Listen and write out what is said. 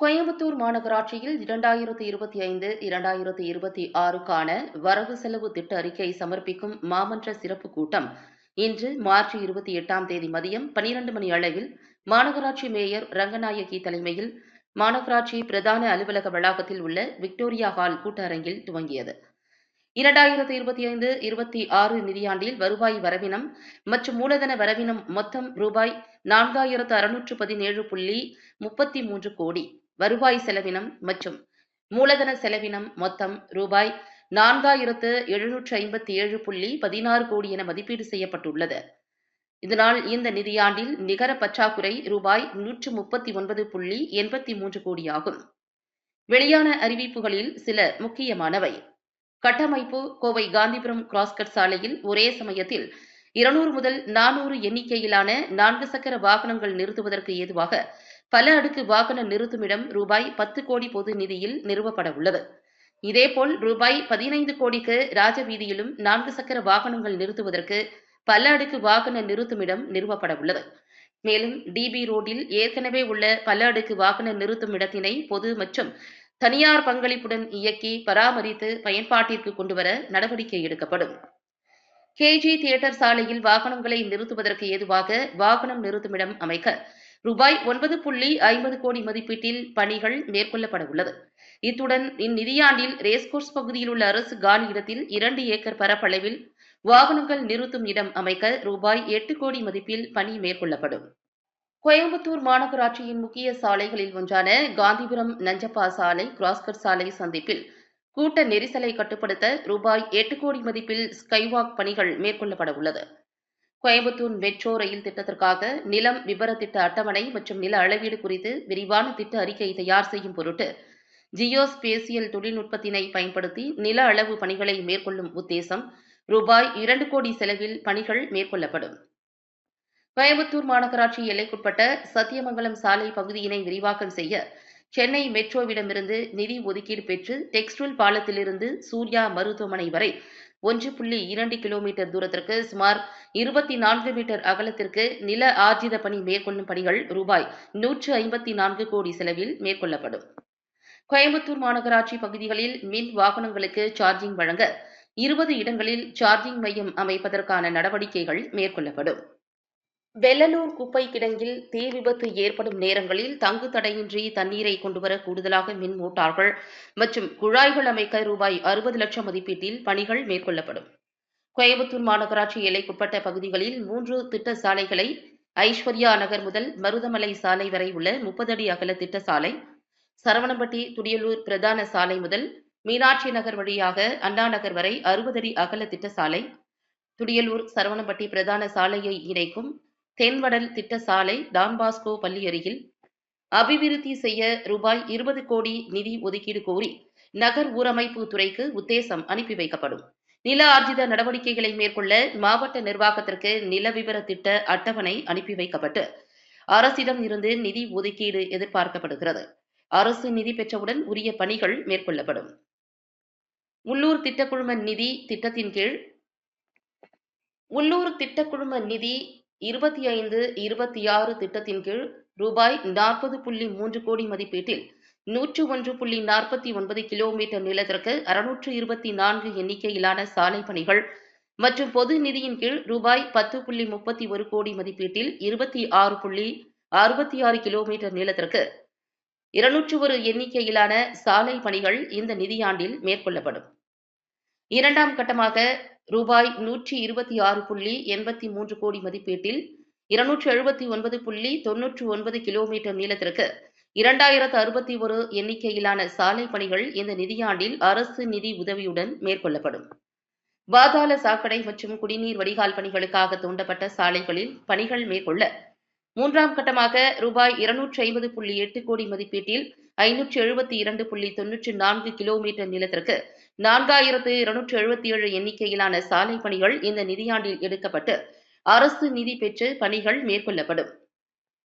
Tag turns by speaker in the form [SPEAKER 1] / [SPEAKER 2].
[SPEAKER 1] கோயம்புத்தூர் மாநகராட்சியில் இரண்டாயிரத்து இருபத்தி ஐந்து இரண்டாயிரத்து இருபத்தி ஆறுக்கான வரவு செலவு திட்ட அறிக்கை சமர்ப்பிக்கும் மாமன்ற சிறப்பு கூட்டம் இன்று மார்ச் இருபத்தி எட்டாம் தேதி மதியம் பனிரண்டு மணி அளவில் மாநகராட்சி மேயர் ரங்கநாயகி தலைமையில் மாநகராட்சி பிரதான அலுவலக வளாகத்தில் உள்ள விக்டோரியா ஹால் கூட்டரங்கில் துவங்கியது. இரண்டாயிரத்து இருபத்தி ஐந்து இருபத்தி ஆறு நிதியாண்டில் வருவாய் வரவினம் மற்றும் மூலதன வரவினம் மொத்தம் ரூபாய் நான்காயிரத்து அறுநூற்று பதினேழு புள்ளி முப்பத்தி மூன்று கோடி வருவாய் செலவினம் மற்றும் மூலதன செலவினம் மொத்தம் ரூபாய் நான்காயிரத்து எழுநூற்று ஐம்பத்தி ஏழு புள்ளி பதினாறு கோடி என மதிப்பீடு செய்யப்பட்டுள்ளது. இதனால் இந்த நிதியாண்டில் நிகர பற்றாக்குறை ரூபாய் நூற்று முப்பத்தி ஒன்பது புள்ளி எண்பத்தி மூன்று கோடியாகும் வெளியான அறிவிப்புகளில் சில முக்கியமானவை. கட்டமைப்பு கோவை காந்திபுரம் கிராஸ்கட் சாலையில் ஒரே சமயத்தில் இருநூறு முதல் நானூறு எண்ணிக்கையிலான நான்கு சக்கர வாகனங்கள் நிறுத்துவதற்கு ஏதுவாக பல அடுக்கு வாகன நிறுத்துமிடம் ரூபாய் பத்து கோடி பொது நிதியில் நிறுவப்பட உள்ளது இதேபோல் ரூபாய் பதினைந்து கோடிக்கு ராஜவீதியிலும் நான்கு சக்கர வாகனங்கள் நிறுத்துவதற்கு பல அடுக்கு வாகன நிறுத்துமிடம் நிறுவப்பட உள்ளது மேலும் டிபி ரோடில் ஏற்கனவே உள்ள பல அடுக்கு வாகன நிறுத்தும் இடத்தினை பொது மற்றும் தனியார் பங்களிப்புடன் இயக்கி பராமரித்து பயன்பாட்டிற்கு கொண்டுவர நடவடிக்கை எடுக்கப்படும். கேஜி தியேட்டர் சாலையில் வாகனங்களை நிறுத்துவதற்கு ஏதுவாக வாகனம் நிறுத்துமிடம் அமைக்க ரூபாய் ஒன்பது புள்ளி ஐம்பது கோடி மதிப்பீட்டில் பணிகள் மேற்கொள்ளப்பட உள்ளது இத்துடன் இந்நிதியாண்டில் ரேஸ்கோர்ஸ் பகுதியில் உள்ள அரசு காலி இடத்தில் இரண்டு ஏக்கர் பரப்பளவில் வாகனங்கள் நிறுத்தும் இடம் அமைக்க ரூபாய் எட்டு கோடி மதிப்பில் பணி மேற்கொள்ளப்படும். கோயம்புத்தூர் மாநகராட்சியின் முக்கிய சாலைகளில் ஒன்றான காந்திபுரம் நஞ்சப்பா சாலை கிராஸ்கட் சாலை சந்திப்பில் கூட்ட நெரிசலை கட்டுப்படுத்த ரூபாய் எட்டு கோடி மதிப்பில் ஸ்கைவாக் பணிகள் மேற்கொள்ளப்பட உள்ளது கோயம்புத்தூர் மெட்ரோ ரயில் திட்டத்திற்காக நிலம் விபர திட்ட அட்டவணை மற்றும் நில அளவீடு குறித்து விரிவான திட்ட அறிக்கை தயார் செய்யும் பொருட்டு ஜியோ ஸ்பேசியல் தொழில்நுட்பத்தினை பயன்படுத்தி நில அளவு பணிகளை மேற்கொள்ளும் உத்தேசம் ரூபாய் இரண்டு கோடி செலவில் பணிகள் மேற்கொள்ளப்படும். கோயம்புத்தூர் மாநகராட்சி எல்லைக்குட்பட்ட சத்தியமங்கலம் சாலை பகுதியினை விரிவாக்கம் செய்ய சென்னை மெட்ரோவிடமிருந்து நிதி ஒதுக்கீடு பெற்று டெக்ஸ்டைல் பாலத்திலிருந்து சூர்யா மருத்துவமனை வரை ஒன்று புள்ளி இரண்டு கிலோமீட்டர் தூரத்திற்கு சுமார் இருபத்தி நான்கு மீட்டர் அகலத்திற்கு நில ஆர்ஜித பணி மேற்கொள்ளும் பணிகள் ரூபாய் நூற்று ஐம்பத்தி நான்கு கோடி செலவில் மேற்கொள்ளப்படும். கோயம்புத்தூர் மாநகராட்சி பகுதிகளில் மின் வாகனங்களுக்கு சார்ஜிங் வழங்க இருபது இடங்களில் சார்ஜிங் மையம் அமைப்பதற்கான நடவடிக்கைகள் மேற்கொள்ளப்படும். வெள்ளலூர் குப்பை கிடங்கில் தீ விபத்து ஏற்படும் நேரங்களில் தங்கு தடையின்றி தண்ணீரை கொண்டுவர கூடுதலாக மின் மோட்டார்கள் மற்றும் குழாய்கள் அமைக்க ரூபாய் அறுபது லட்சம் மதிப்பீட்டில் பணிகள் மேற்கொள்ளப்படும். கோயம்புத்தூர் மாநகராட்சி எல்லைக்குட்பட்ட பகுதிகளில் மூன்று திட்ட சாலைகளை ஐஸ்வர்யா நகர் முதல் மருதமலை சாலை வரை உள்ள முப்பது அடி அகல திட்ட சாலை சரவணம்பட்டி துடியலூர் பிரதான சாலை முதல் மீனாட்சி நகர் வழியாக அண்ணா நகர் வரை அறுபது அடி அகல திட்ட சாலை துடியலூர் சரவணம்பட்டி பிரதான சாலையை இணைக்கும் தென்வடல் திட்ட சாலை டான்பாஸ்கோ பள்ளி அருகில் அபிவிருத்தி செய்ய ரூபாய் இருபது கோடி நிதி ஒதுக்கீடு கோரி நகர் ஊரமைப்பு துறைக்கு உத்தேசம் அனுப்பி வைக்கப்படும். நில ஆர்ஜித நடவடிக்கைகளை மேற்கொள்ள மாவட்ட நிர்வாகத்திற்கு நில விவர திட்ட அட்டவணை அனுப்பி வைக்கப்பட்டு அரசிடம் இருந்து நிதி ஒதுக்கீடு எதிர்பார்க்கப்படுகிறது. அரசு நிதி பெற்றவுடன் உரிய பணிகள் மேற்கொள்ளப்படும். உள்ளூர் திட்டக்குழும நிதி திட்டத்தின் கீழ் உள்ளூர் திட்டக்குழும நிதி இருபத்தி ஐந்து இருபத்தி ஆறு திட்டத்தின் கீழ் ரூபாய் நாற்பது புள்ளி மூன்று கோடி மதிப்பீட்டில் நூற்று ஒன்று புள்ளி நாற்பத்தி ஒன்பது கிலோமீட்டர் நீளத்திற்கு அறுநூற்று இருபத்தி நான்கு எண்ணிக்கையிலான சாலை பணிகள் மற்றும் பொது நிதியின் கீழ் ரூபாய் பத்து புள்ளி முப்பத்தி ஒரு கோடி மதிப்பீட்டில் இருபத்தி ஆறு புள்ளி அறுபத்தி ஆறு கிலோமீட்டர் நீளத்திற்கு இருநூற்று ஒரு எண்ணிக்கையிலான சாலை பணிகள் இந்த நிதியாண்டில் மேற்கொள்ளப்படும். இரண்டாம் கட்டமாக ரூபாய் நூற்றி இருபத்தி ஆறு புள்ளி எண்பத்தி மூன்று கோடி மதிப்பீட்டில் இருநூற்று எழுபத்தி ஒன்பது புள்ளி தொன்னூற்று ஒன்பது கிலோமீட்டர் நீளத்திற்கு இரண்டாயிரத்து அறுபத்தி ஒரு எண்ணிக்கையிலான சாலை பணிகள் இந்த நிதியாண்டில் அரசு நிதி உதவியுடன் மேற்கொள்ளப்படும். பாதாள சாக்கடை மற்றும் குடிநீர் வடிகால் பணிகளுக்காக தூண்டப்பட்ட சாலைகளில் பணிகள் மேற்கொள்ள மூன்றாம் கட்டமாக ரூபாய் இருநூற்று ஐம்பது புள்ளி எட்டு கோடி மதிப்பீட்டில் ஐநூற்று எழுபத்தி இரண்டு புள்ளி தொன்னூற்று நான்கு கிலோமீட்டர் நிலத்திற்கு நான்காயிரத்து இருநூற்று எழுபத்தி ஏழு எண்ணிக்கையிலான சாலை பணிகள் இந்த நிதியாண்டில் எடுக்கப்பட்டு அரசு நிதி பெற்று பணிகள் மேற்கொள்ளப்படும்.